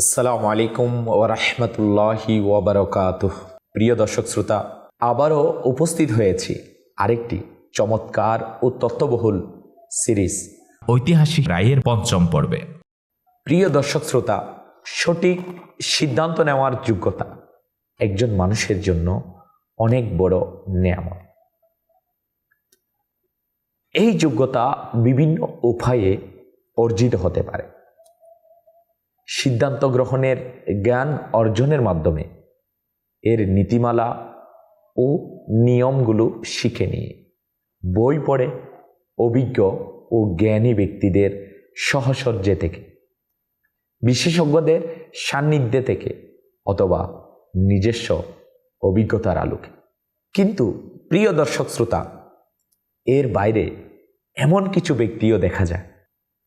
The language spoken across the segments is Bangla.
আসসালামু আলাইকুম ওরহমতুল্লাহি ওবরকাত প্রিয় দর্শক শ্রোতা, আবারও উপস্থিত হয়েছি আরেকটি চমৎকার ও তত্ত্ববহুল সিরিজ। ঐতিহাসিক রায়ের পঞ্চম পর্বে। প্রিয় দর্শক শ্রোতা, সঠিক সিদ্ধান্ত নেওয়ার যোগ্যতা একজন মানুষের জন্য অনেক বড় নিয়ামত। এই যোগ্যতা বিভিন্ন উপায়ে অর্জিত হতে পারে। সিদ্ধান্ত গ্রহণের জ্ঞান অর্জনের মাধ্যমে এর নীতিমালা ও নিয়মগুলো শিখে নিয়ে বই পড়ে অভিজ্ঞ ও জ্ঞানী ব্যক্তিদের সহচর্যে থেকে, বিশেষজ্ঞদের সান্নিধ্যে থেকে অথবা নিজস্ব অভিজ্ঞতার আলোকে। কিন্তু প্রিয় দর্শক শ্রোতা, এর বাইরে এমন কিছু ব্যক্তিও দেখা যায়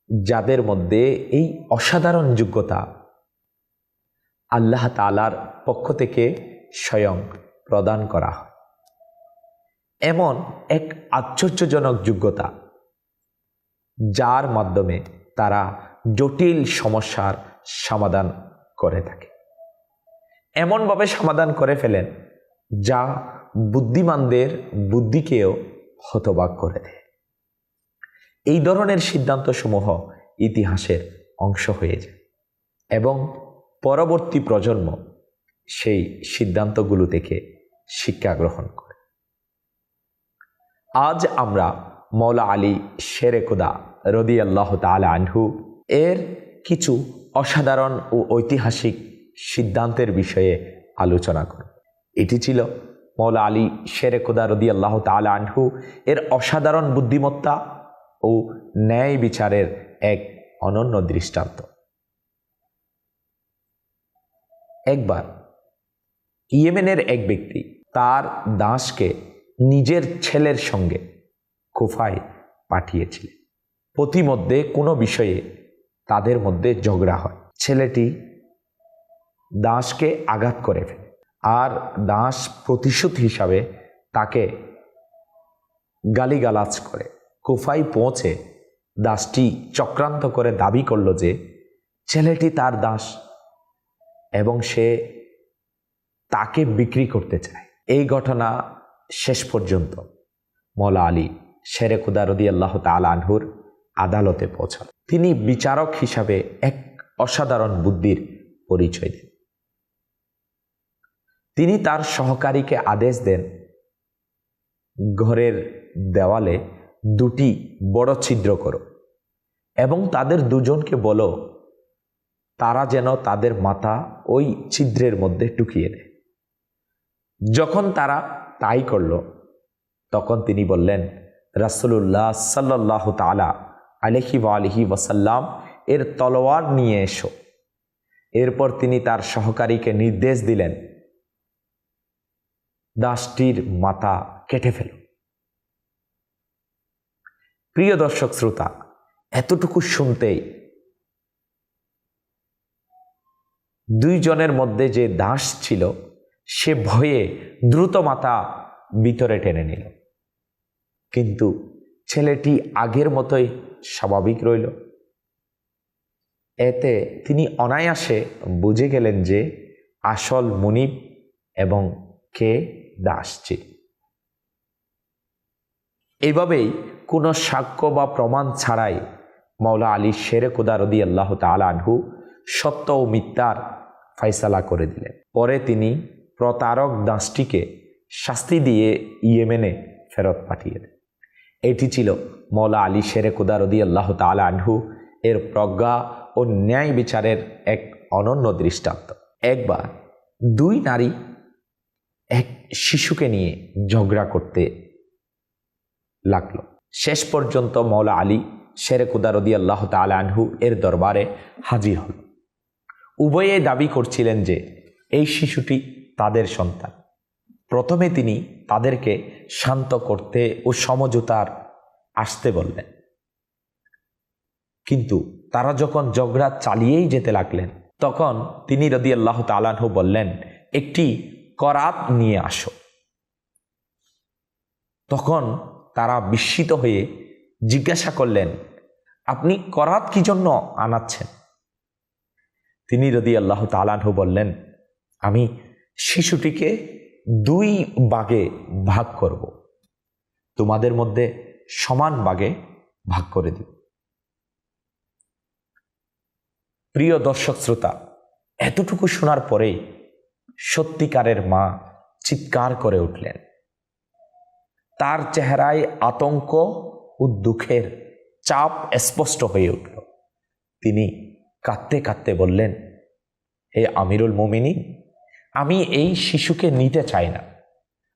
যাদের মধ্যে এই অসাধারণ যোগ্যতা আল্লাহ তালার পক্ষ থেকে স্বয়ং প্রদান করা এমন এক আশ্চর্যজনক যোগ্যতা যার মাধ্যমে তারা জটিল সমস্যার সমাধান করে থাকে। এমনভাবে সমাধান করে ফেলেন যা বুদ্ধিমানদের বুদ্ধিকেও হতবাক করে দেয়। এই ধরনের সিদ্ধান্তসমূহ ইতিহাসের অংশ হয়ে যায়। এবং পরবর্তী প্রজন্ম সেই সিদ্ধান্তগুলো থেকে শিক্ষা গ্রহণ করে। আজ আমরা মৌলা আলী শেরেকুদা রদি আল্লাহ তালা আনহু এর কিছু অসাধারণ ও ঐতিহাসিক সিদ্ধান্তের বিষয়ে আলোচনা করব এটি ছিল মৌলা আলী শেরেকুদা রদি আল্লাহ তালা আনহু এর অসাধারণ বুদ্ধিমত্তা ও ন্যায় বিচারের এক অনন্য দৃষ্টান্ত। একবার ইয়েমেনের এক ব্যক্তি তার দাসকে নিজের ছেলের সঙ্গে কুফায় পাঠিয়েছিলেন। প্রতিমধ্যে কোনো বিষয়ে তাদের মধ্যে ঝগড়া হয়। ছেলেটি দাসকে আঘাত করে ফেলে আর দাস প্রতিশোধ হিসাবে তাকে গালিগালাজ করে। কুফাই পৌঁছে দাসটি চক্রান্ত করে দাবি করল যে, ছেলেটি তার দাস এবং সে তাকে বিক্রি করতে চায়। এই ঘটনা শেষ পর্যন্ত মৌলা আলী শেরে খুদারদি আল্লাহ আনহুর আদালতে পৌঁছান। তিনি বিচারক হিসাবে এক অসাধারণ বুদ্ধির পরিচয় দেন। তিনি তার সহকারীকে আদেশ দেন, ঘরের দেওয়ালে দুটি বড় ছিদ্র করো এবং তাদের দুজনকে বলো, তারা যেন তাদের মাথা ওই ছিদ্রের মধ্যে টুকিয়ে দেয়। যখন তারা তাই করল, তখন তিনি বললেন রাসুল্লাহ সাল্লাহ তালা আলহি আলহি ওয়াসাল্লাম এর তলোয়ার নিয়ে এসো। এরপর তিনি তার সহকারীকে নির্দেশ দিলেন, দাসটির মাথা কেটে ফেল। প্রিয় দর্শক শ্রোতা, এতটুকু শুনতেই দুইজনের মধ্যে যে দাস ছিল, সে ভয়ে দ্রুত মাথা ভিতরে টেনে নিল। কিন্তু ছেলেটি আগের মতোই স্বাভাবিক রইল। এতে তিনি অনায়াসে বুঝে গেলেন যে আসল মুনিব এবং কে দাস ছিল। এইভাবেই কোনো সাক্ষ্য বা প্রমাণ ছাড়াই মাওলা আলী শেরে কুদারদি আল্লাহ তালানহু সত্য ও মিথ্যার ফাইসালা করে দিলেন। পরে তিনি প্রতারক দাসটিকে শাস্তি দিয়ে ইয়েমেনে ফেরত পাঠিয়ে দেন। এটি ছিল মৌলা আলী শেরে কুদারদি আল্লাহ তালানহু এর প্রজ্ঞা ও ন্যায় বিচারের এক অনন্য দৃষ্টান্ত। একবার দুই নারী এক শিশুকে নিয়ে ঝগড়া করতে লাগল। শেষ পর্যন্ত মৌলা আলী শেরে কুদারদি আল্লাহ তালানহু এর দরবারে হাজির হল। উভয়ে দাবি করছিলেন যে, এই শিশুটি তাদের সন্তান। প্রথমে তিনি তাদেরকে শান্ত করতে ও সমঝোতার আসতে বললেন। কিন্তু তারা যখন ঝগড়া চালিয়েই যেতে লাগলেন, তখন তিনি রদি আল্লাহ তালানহু বললেন, একটি করাত নিয়ে আসো। তখন তারা বিস্মিত হয়ে জিজ্ঞাসা করলেন, আপনি করাত কি জন্য আনাচ্ছেন? তিনি রদি আল্লাহ তালানহু বললেন, আমি শিশুটিকে দুই বাগে ভাগ করব। তোমাদের মধ্যে সমান বাগে ভাগ করে দিব প্রিয় দর্শক শ্রোতা, এতটুকু শোনার পরেই সত্যিকারের মা চিৎকার করে উঠলেন। তার চেহারায় আতঙ্ক ও দুঃখের চাপ স্পষ্ট হয়ে উঠল। তিনি কাঁদতে কাঁদতে বললেন, হে আমিরুল মোমিনী আমি এই শিশুকে নিতে চাই না।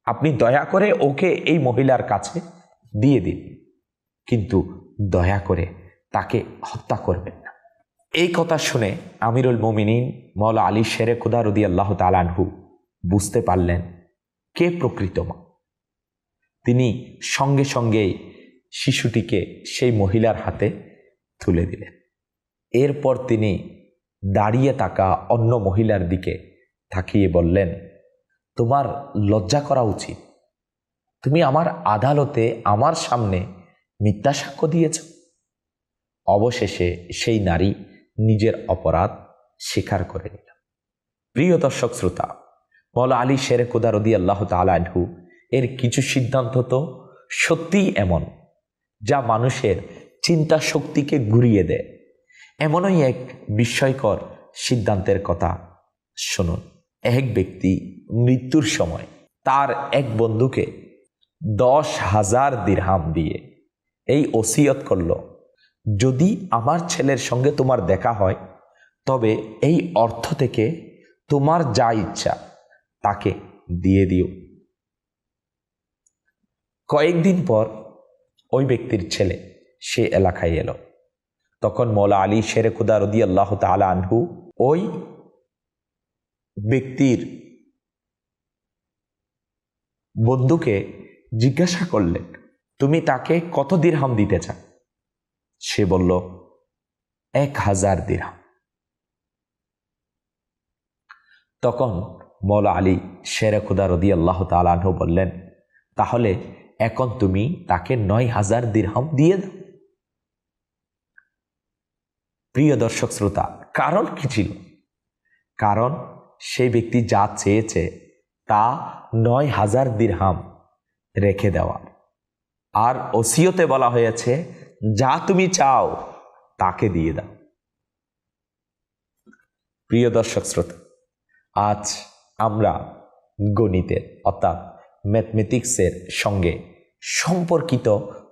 আপনি দয়া করে ওকে এই মহিলার কাছে দিয়ে দিন। কিন্তু দয়া করে তাকে হত্যা করবেন না। এই কথা শুনে আমিরুল মোমিনিন মৌলা আলী শেরে খুদা রদি আল্লাহ তালানহু বুঝতে পারলেন কে প্রকৃত মা। তিনি সঙ্গে সঙ্গেই শিশুটিকে সেই মহিলার হাতে তুলে দিলেন। এরপর তিনি দাঁড়িয়ে থাকা অন্য মহিলার দিকে তাকিয়ে বললেন, তোমার লজ্জা করা উচিত। তুমি আমার আদালতে আমার সামনে মিথ্যা সাক্ষ্য দিয়েছ। অবশেষে সেই নারী নিজের অপরাধ স্বীকার করে নিল। প্রিয় দর্শক শ্রোতা মৌলা আলী শেরে কুদারদি আল্লাহ তালাহু এর কিছু সিদ্ধান্ত তো সত্যিই এমন, যা মানুষের চিন্তা শক্তিকে ঘুরিয়ে দেয়। এমনই এক বিস্ময়কর সিদ্ধান্তের কথা। শুনুন, এক ব্যক্তি মৃত্যুর সময় তার এক বন্ধুকে দশ হাজার দিরহাম দিয়ে এই ওসিয়ত করল, যদি আমার ছেলের সঙ্গে তোমার দেখা হয়, তবে এই অর্থ থেকে তোমার যা ইচ্ছা তাকে দিয়ে দিও। কয়েকদিন পর ওই ব্যক্তির ছেলে সে এলাকায় এলো। তখন মৌলা আলী শেরে খুদা রদি আল্লাহ তালা আনহু ওই ব্যক্তির বন্ধুকে জিজ্ঞাসা করলেন, তুমি তাকে কত দিরহাম দিতে চাও? সে বলল, এক হাজার দিরহাম। তখন মৌলা আলী শেরে খুদা রদি আল্লাহ তালাহ বললেন, তাহলে এখন তুমি তাকে নয় হাজার দিরহাম দিয়ে দাও। প্রিয় দর্শক শ্রোতা, কারণ কি ছিল? কারণ সেই ব্যক্তি যা চেয়েছে তা নয় হাজার দিরহাম রেখে দেওয়া। আর ওসিয়তে বলা হয়েছে, যা তুমি চাও তাকে দিয়ে দাও। প্রিয় দর্শক শ্রোতা, আজ আমরা গণিতের, অর্থাৎ ম্যাথমেটিক্সের সঙ্গে সম্পর্কিত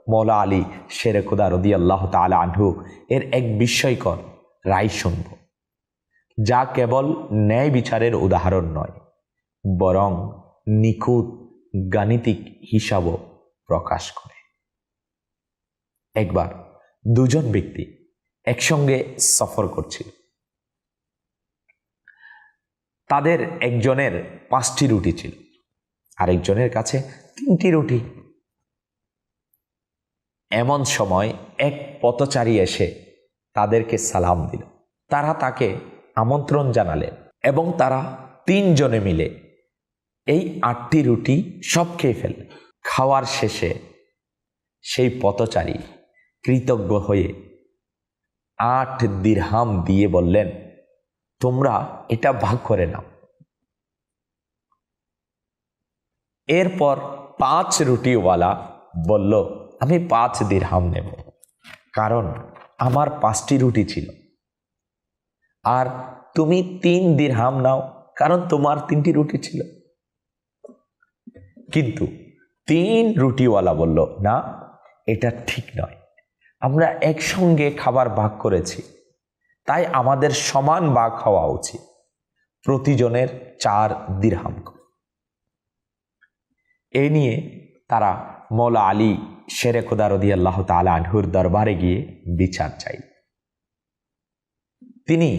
মৌলা আলী শেরে খুদা রদি আল্লাহ তালা আনহু এর এক বিস্ময়কর রায় শুনব, যা কেবল ন্যায় বিচারের উদাহরণ নয়, বরং নিখুঁত গাণিতিক হিসাবও প্রকাশ করে। একবার দুজন ব্যক্তি একসঙ্গে সফর করছিল। তাদের একজনের পাঁচটি রুটি ছিল। আরেকজনের কাছে তিনটি রুটি। এমন সময় এক পথচারী এসে তাদেরকে সালাম দিল। তারা তাকে আমন্ত্রণ জানালেন এবং তারা তিনজনে মিলে এই আটটি রুটি সব খেয়ে ফেললেন। খাওয়ার শেষে সেই পথচারী কৃতজ্ঞ হয়ে আট দিরহাম দিয়ে বললেন, তোমরা এটা ভাগ করে নাও। এরপর পাঁচ রুটিওয়ালা বলল, আমি পাঁচ দিরহাম নেব। কারণ আমার পাঁচটি রুটি ছিল। আর তুমি তিন দিরহাম নাও, কারণ তোমার তিনটি রুটি ছিল। কিন্তু তিন রুটিওয়ালা বলল, না, এটা ঠিক নয়। আমরা একসঙ্গে খাবার ভাগ করেছি। তাই আমাদের সমান ভাগ হওয়া উচিত। প্রতিজনের চার দিরহাম এ নিয়ে তারা মৌলা আলী, শেরে খোদা রদি আল্লাহ তালা আনহুর দরবারে গিয়ে বিচার চাই। তিনি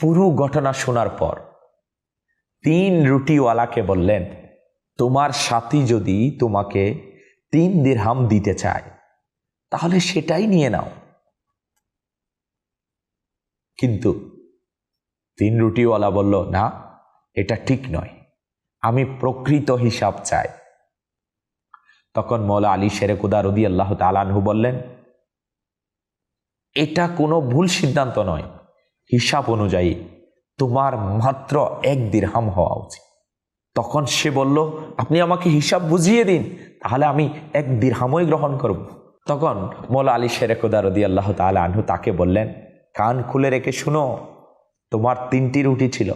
পুরো ঘটনা শোনার পর তিন রুটিওয়ালাকে বললেন, তোমার সাথী যদি তোমাকে তিন দিরহাম দিতে চায়, তাহলে সেটাই নিয়ে নাও। কিন্তু তিন রুটিওয়ালা বলল, না, এটা ঠিক নয়। আমি প্রকৃত হিসাব চাই। তখন মৌলা আলী শেরে কুদা রদি আল্লাহ তালানহু বললেন, এটা কোনো ভুল সিদ্ধান্ত নয়। হিসাব অনুযায়ী তোমার মাত্র এক দিরহাম হওয়া উচিত। তখন সে বলল, আপনি আমাকে হিসাব বুঝিয়ে দিন, তাহলে আমি এক দিরহামই গ্রহণ করব। তখন মোলা আলী শেরেকুদা রদি আল্লাহ তালা আনহু তাকে বললেন, কান খুলে রেখে শুনো, তোমার তিনটি রুটি ছিল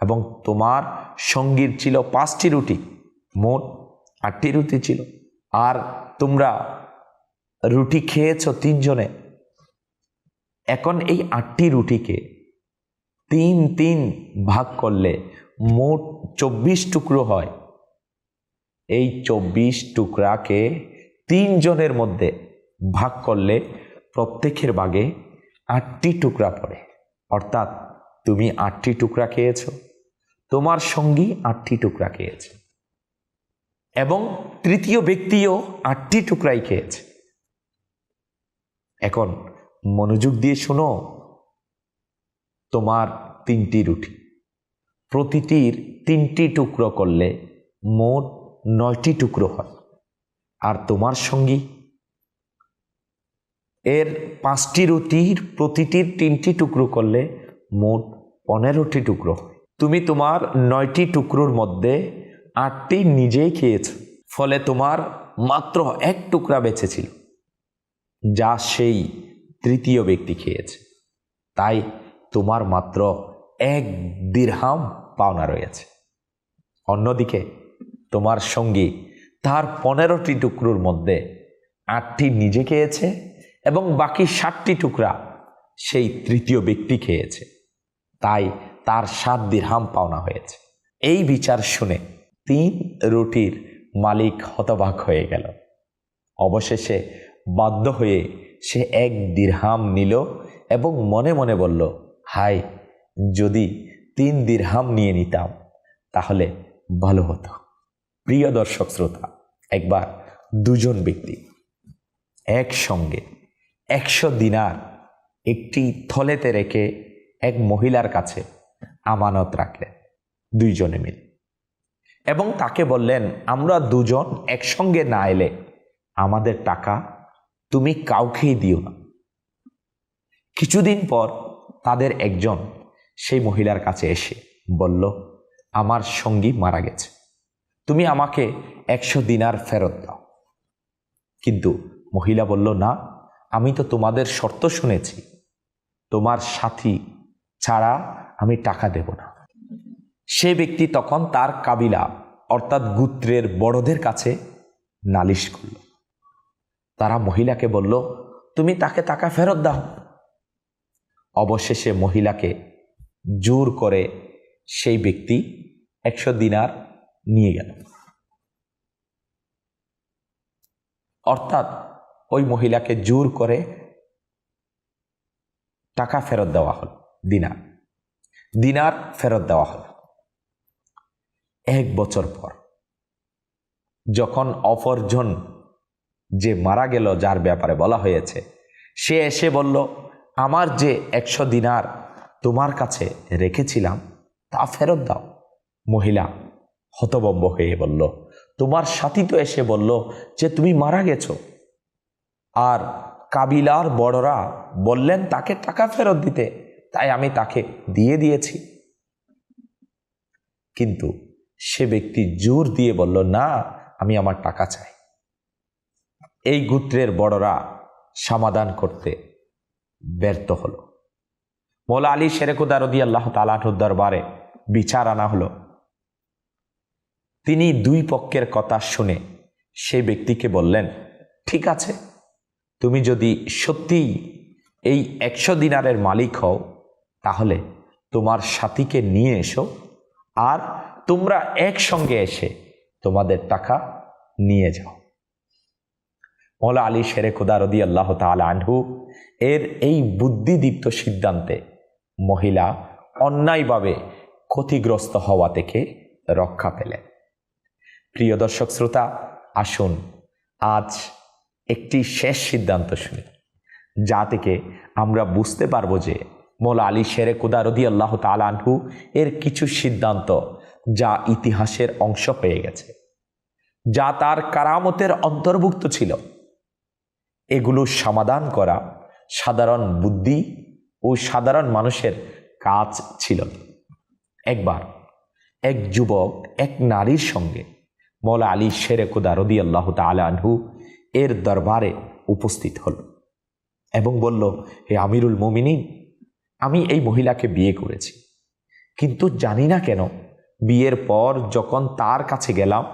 এবং তোমার সঙ্গীর ছিল পাঁচটি রুটি, মোট আটটি রুটি ছিল। আর তোমরা রুটি খেয়েছ তিনজনে। এখন এই আটটি রুটিকে তিন তিন ভাগ করলে মোট চব্বিশ টুকরো হয়। এই চব্বিশ টুকরাকে তিনজনের মধ্যে ভাগ করলে প্রত্যেকের ভাগে আটটি টুকরা পড়ে। অর্থাৎ তুমি আটটি টুকরা খেয়েছ, তোমার সঙ্গী আটটি টুকরা খেয়েছে। এবং তৃতীয় ব্যক্তিও আটটি টুকরাই খেয়েছে। এখন মনোযোগ দিয়ে শোনো, তোমার তিনটি রুটি। প্রতিটির তিনটি টুকরো করলে মোট নয়টি টুকরো হয়। আর তোমার সঙ্গী? এর পাঁচটি রুটির প্রতিটির তিনটি টুকরো করলে মোট পনেরোটি টুকরো তুমি তোমার নয়টি টুকরোর মধ্যে আটটি নিজেই খেয়েছ, ফলে তোমার মাত্র এক টুকরা বেঁচে ছিল যা সেই তৃতীয় ব্যক্তি খেয়েছে। তাই তোমার মাত্র এক দিরহাম পাওনা রয়েছে। অন্যদিকে, তোমার সঙ্গী তার পনেরোটি টুকরোর মধ্যে আটটি নিজে খেয়েছে এবং বাকি ষাটটি টুকরা সেই তৃতীয় ব্যক্তি খেয়েছে। তাই তার সাত দিরহাম পাওনা হয়েছে। এই বিচার শুনে তিন রুটির মালিক হতবাক হয়ে গেল। অবশেষে বাধ্য হয়ে সে এক দিরহাম নিল এবং মনে মনে বলল হাই যদি তিন দিরহাম নিয়ে নিতাম, তাহলে ভালো হতো। প্রিয় দর্শক শ্রোতা, একবার দুজন ব্যক্তি একসঙ্গে একশো দিনার একটি থলেতে রেখে এক মহিলার কাছে আমানত রাখলেন। দুইজনে মিলে। এবং তাকে বললেন, আমরা দুজন একসঙ্গে না এলে আমাদের টাকা তুমি কাউকেই দিও না। কিছুদিন পর তাদের একজন সেই মহিলার কাছে এসে বলল, আমার সঙ্গী মারা গেছে। তুমি আমাকে একশো দিনার ফেরত দাও। কিন্তু মহিলা বলল, না, আমি তো তোমাদের শর্ত শুনেছি। তোমার সাথী ছাড়া আমি টাকা দেব না। সে ব্যক্তি তখন তার কাবিলা, অর্থাৎ গুত্রের বড়দের কাছে নালিশ করল। তারা মহিলাকে বলল, তুমি তাকে টাকা ফেরত দাও। অবশেষে মহিলাকে জোর করে সেই ব্যক্তি একশো দিনার নিয়ে গেল। অর্থাৎ ওই মহিলাকে জোর করে টাকা ফেরত দেওয়া হল, দিনার। দিনার ফেরত দেওয়া হল। এক বছর পর। যখন অপরজন যে মারা গেল, যার ব্যাপারে বলা হয়েছে, সে এসে বলল, আমার যে একশো দিনার তোমার কাছে রেখেছিলাম, তা ফেরত দাও। মহিলা হতবম্ব হয়ে বলল, তোমার সাথী তো এসে বলল যে তুমি মারা গেছো। আর কাবিলার বড়রা বললেন, তাকে টাকা ফেরত দিতে। তাই আমি তাকে দিয়ে দিয়েছি। কিন্তু সে ব্যক্তি জোর দিয়ে বলল, না, আমি আমার টাকা চাই। এই গোত্রের বড়রা সমাধান করতে ব্যর্থ হলো। মোলা আলী শেরেকুদারদি আল্লাহ তালাহুর দরবারে বিচার আনা হলো। তিনি দুই পক্ষের কথা শুনে সেই ব্যক্তিকে বললেন, ঠিক আছে, তুমি যদি সত্যিই এই একশো দিনারের মালিক হও, তাহলে তোমার সাথীকে নিয়ে এসো, আর তোমরা একসঙ্গে এসে তোমাদের টাকা নিয়ে যাও। মোলা আলী শেরে খুদারদি আল্লাহ তালা আনহু এর এই বুদ্ধিদীপ্ত সিদ্ধান্তে মহিলা অন্যায়ভাবে ক্ষতিগ্রস্ত হওয়া থেকে রক্ষা পেলেন। প্রিয় দর্শক শ্রোতা, আসুন আজ একটি শেষ সিদ্ধান্ত শুনি, যা থেকে আমরা বুঝতে পারব যে মোলা আলী শেরে কুদারদি আল্লাহ তালানহু এর কিছু সিদ্ধান্ত যা ইতিহাসের অংশ হয়ে গেছে, যা তার কারামতের অন্তর্ভুক্ত ছিল। এগুলো সমাধান করা সাধারণ বুদ্ধি ও সাধারণ মানুষের কাজ ছিল। একবার এক যুবক এক নারীর সঙ্গে মৌলা আলী শেরে কুদা রদি আল্লাহ আনহু এর দরবারে উপস্থিত হল এবং বলল, হে আমিরুল মোমিনিন, আমি এই মহিলাকে বিয়ে করেছি, কিন্তু জানি না কেন বিয়ের পর যখন তার কাছে গেলাম,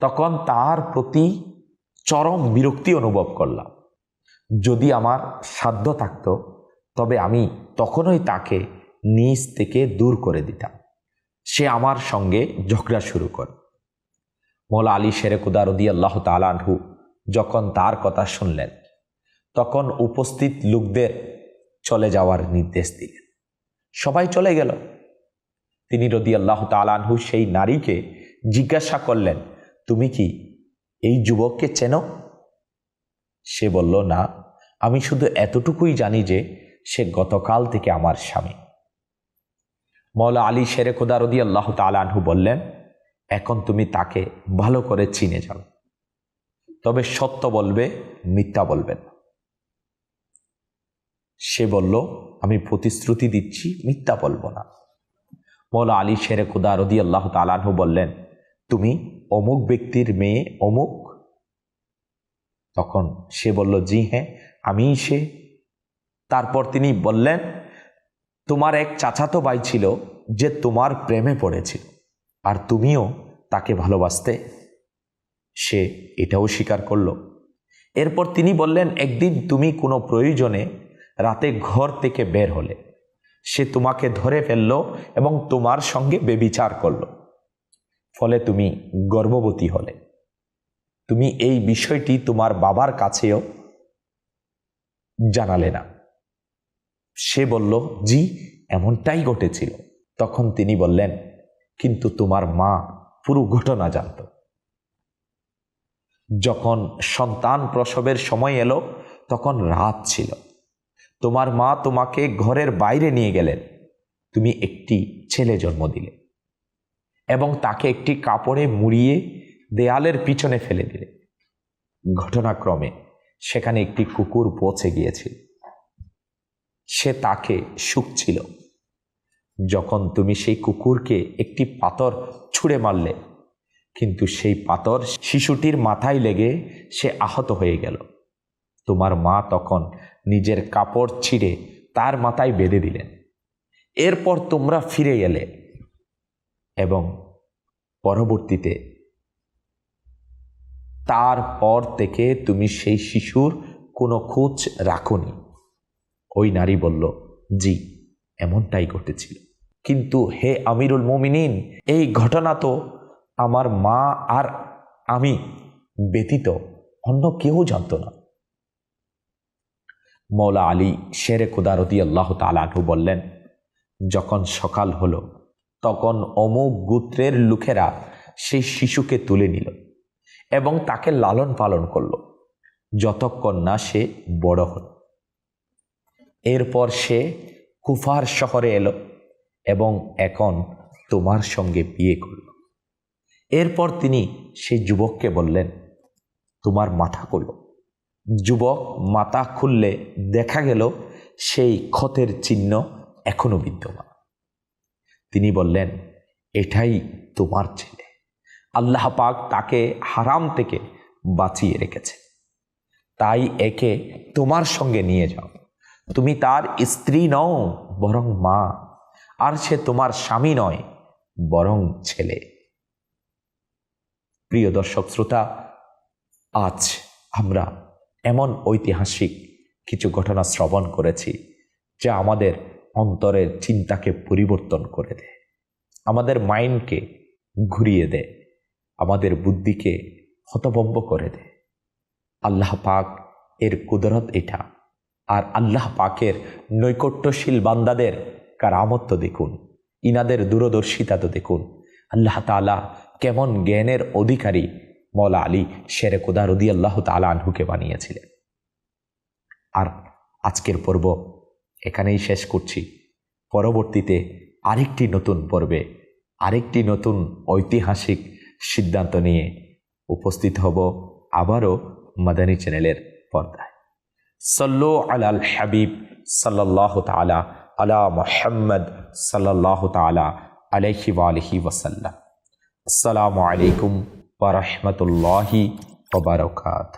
তখন তার প্রতি চরম বিরক্তি অনুভব করলাম। যদি আমার সাধ্য থাকতো, তবে আমি তখনই তাকে নিজ থেকে দূর করে দিতাম। সে আমার সঙ্গে ঝগড়া শুরু করে। মোলা আলী শেরেকুদারদি আল্লাহ তালানহু যখন তার কথা শুনলেন, তখন উপস্থিত লোকদের চলে যাওয়ার নির্দেশ দিলেন। সবাই চলে গেল। তিনি রদি আল্লাহ তালানহু সেই নারীকে জিজ্ঞাসা করলেন, তুমি কি এই যুবককে চেনো? সে বলল, না, আমি শুধু এতটুকুই জানি যে সে গতকাল থেকে আমার স্বামী। মৌলা আলী শেরে খোদা রদি আল্লাহ তালানহু বললেন, এখন তুমি তাকে ভালো করে চিনে যাও। তবে সত্য বলবে, মিথ্যা বলবেন সে বলল, আমি প্রতিশ্রুতি দিচ্ছি, মিথ্যা বলব না। মৌলা আলী শেরে খুদা রদি আল্লাহ তালানহু বললেন, তুমি অমুক ব্যক্তির মেয়ে অমুক? তখন সে বলল, জি হ্যাঁ আমিই সে। তারপর তিনি বললেন, তোমার এক চাচাতো ভাই ছিল যে তোমার প্রেমে পড়েছিল, আর তুমিও তাকে ভালোবাসতে? সে এটাও স্বীকার করল। এরপর তিনি বললেন, একদিন তুমি কোনো প্রয়োজনে রাতে ঘর থেকে বের হলে সে তোমাকে ধরে ফেলল এবং তোমার সঙ্গে বেবিচার করল। ফলে তুমি গর্ভবতী হলে। তুমি এই বিষয়টি তোমার বাবার কাছেও জানালে না। সে বলল, জি, এমনটাই ঘটেছিল। তখন তিনি বললেন, কিন্তু তোমার মা পুরো ঘটনা জানত। যখন সন্তান প্রসবের সময় এলো, তখন রাত ছিল। তোমার মা তোমাকে ঘরের বাইরে নিয়ে গেলেন। তুমি একটি ছেলে জন্ম দিলে এবং তাকে একটি কাপড়ে মুড়িয়ে দেয়ালের পিছনে ফেলে দিলে। ঘটনাক্রমে সেখানে একটি কুকুর পৌঁছে গিয়েছিল। সে তাকে শুকছিল যখন তুমি সেই কুকুরকে একটি পাথর ছুঁড়ে মারলে, কিন্তু সেই পাথর শিশুটির মাথায় লেগে সে আহত হয়ে গেল। তোমার মা তখন নিজের কাপড় ছিঁড়ে তার মাথায় বেঁধে দিলেন। এরপর তোমরা ফিরে এলে এবং পরবর্তীতে তারপর থেকে তুমি সেই শিশুর কোনো খোঁজ রাখনি। ওই নারী বলল, জি, এমনটাই ঘটেছিল। কিন্তু হে আমিরুল মোমিনিন, এই ঘটনা তো আমার মা আর আমি ব্যতীত অন্য কেউ জানত না। মৌলা আলী শেরে খুদারতি আল্লাহ তালাহু বললেন, যখন সকাল হলো, তখন অমুক গোত্রের লোকেরা সেই শিশুকে তুলে নিল এবং তাকে লালন পালন করল, যতক্ষণ না সে বড় হল। এরপর সে কুফার শহরে এলো এবং এখন তোমার সঙ্গে বিয়ে করল। এরপর তিনি সেই যুবককে বললেন, তোমার মাথা করল যুবক মাথা খুললে দেখা গেল সেই ক্ষতের চিহ্ন এখনও বিদ্যমান। তিনি বললেন, এটাই তোমার ছেলে। আল্লাহ পাক তাকে হারাম থেকে বাঁচিয়ে রেখেছে। তাই একে তোমার সঙ্গে নিয়ে যাও। তুমি তার স্ত্রী নও, বরং মা। আর সে তোমার স্বামী নয়, বরং ছেলে। প্রিয় দর্শক, শ্রোতা, আজ আমরা এমন ঐতিহাসিক কিছু ঘটনা শ্রবণ করেছি যা আমাদের অন্তরের চিন্তাকে পরিবর্তন করে দেয়। আমাদের মাইন্ডকে ঘুরিয়ে দেয়। আমাদের বুদ্ধিকে হতভম্ব করে দেয়। আল্লাহ পাক এর কুদরত এটা। আর আল্লাহ পাকের নৈকট্যশীল বান্দাদের কারামত্ব দেখুন। ইনাদের দূরদর্শিতা তো দেখুন। আল্লাহ তালা কেমন জ্ঞানের অধিকারী মৌলা আলী শেরে কোদা রদি আল্লাহ তালা আনহুকে বানিয়েছিলেন। আর আজকের পর্ব এখানেই শেষ করছি। পরবর্তীতে আরেকটি নতুন পর্বে আরেকটি নতুন ঐতিহাসিক সিদ্ধান্ত নিয়ে উপস্থিত হব আবারও মাদানী চ্যানেলের পর্দায়। সল্লো আলাল হাবিব সাল্লাহ তালা আলা মোহাম্মদ সাল্লাহ তালা আলহি আলহি ওসাল্লাম আসসালামু আলাইকুম ওরহমতুল্লাহি ওবরকাত